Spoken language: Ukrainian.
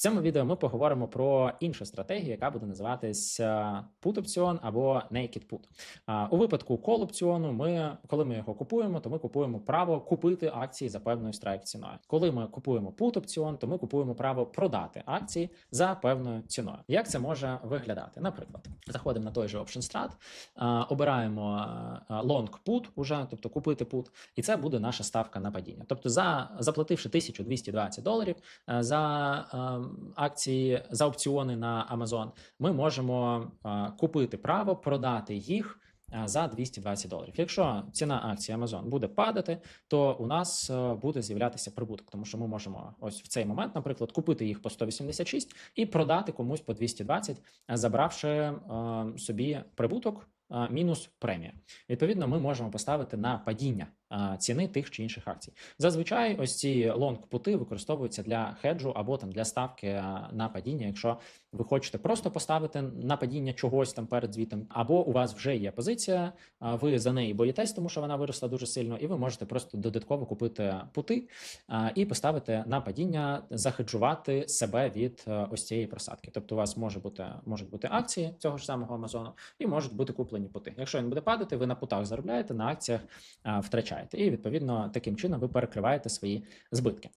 Цьому відео ми поговоримо про іншу стратегію, яка буде називатись put опціон або naked put. У випадку call опціону, ми, коли ми його купуємо, то ми купуємо право купити акції за певною страйк ціною. Коли ми купуємо put опціон, то ми купуємо право продати акції за певною ціною. Як це може виглядати? Наприклад, заходимо на той же OptionStrat, обираємо long put, уже, тобто купити put, і це буде наша ставка на падіння. Тобто, за заплативши 1220 доларів за акції за опціони на Amazon, ми можемо е, купити право продати їх. е, За 220 доларів. Якщо ціна акції Amazon буде падати, то у нас е, буде з'являтися прибуток, тому що ми можемо ось в цей момент, наприклад, купити їх по 186 і продати комусь по 220, е, забравши собі прибуток мінус премія. Відповідно, ми можемо поставити на падіння ціни тих чи інших акцій. Зазвичай ось ці лонг-пути використовуються для хеджу або там для ставки на падіння, якщо ви хочете просто поставити на падіння чогось там перед звітом, або у вас вже є позиція, ви за неї боїтесь, тому що вона виросла дуже сильно, і ви можете просто додатково купити пути і поставити на падіння, захеджувати себе від е, ось цієї просадки. Тобто, у вас може бути можуть бути акції цього ж самого Амазону, і можуть бути куплені пути. Якщо він буде падати, ви на путах заробляєте, на акціях а, втрачаєте. І відповідно таким чином ви перекриваєте свої збитки.